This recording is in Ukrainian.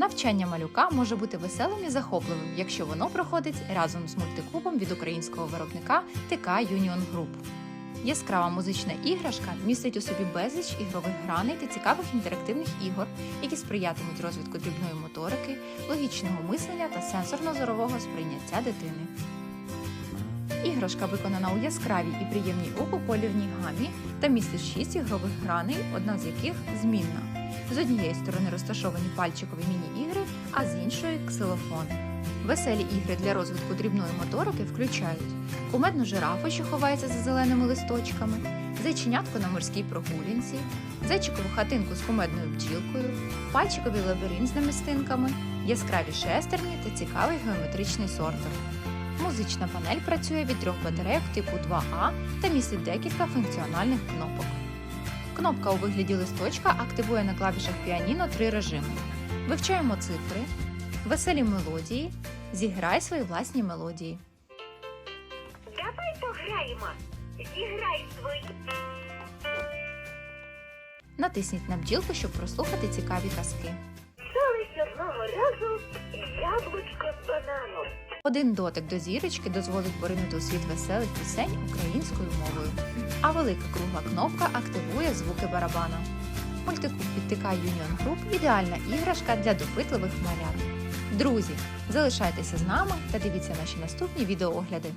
Навчання малюка може бути веселим і захопливим, якщо воно проходить разом з мультиклубом від українського виробника ТК Юніон Груп. Яскрава музична іграшка містить у собі безліч ігрових граней та цікавих інтерактивних ігор, які сприятимуть розвитку дрібної моторики, логічного мислення та сенсорно-зорового сприйняття дитини. Іграшка виконана у яскравій і приємній оку кольорній гамі та містить шість ігрових граней, одна з яких змінна. З однієї сторони розташовані пальчикові міні-ігри, а з іншої ксилофон. Веселі ігри для розвитку дрібної моторики включають кумедну жирафу, що ховається за зеленими листочками, зайченятко на морській прогулянці, зайчикову хатинку з кумедною бджілкою, пальчиковий лабіринт з намістинками, яскраві шестерні та цікавий геометричний сортер. Музична панель працює від трьох батарейок типу 2А та містить декілька функціональних кнопок. Кнопка у вигляді листочка активує на клавішах піаніно три режими. Вивчаємо цифри, веселі мелодії, зіграй свої власні мелодії. Давай пограємо. Зіграй свої. Натисніть на бджілку, щоб прослухати цікаві казки. Сталося одного разу. Один дотик до зірочки дозволить поринути у світ веселих пісень українською мовою, а велика кругла кнопка активує звуки барабана. Мультиклуб від ТК Union Group – ідеальна іграшка для допитливих малят. Друзі, залишайтеся з нами та дивіться наші наступні відеоогляди.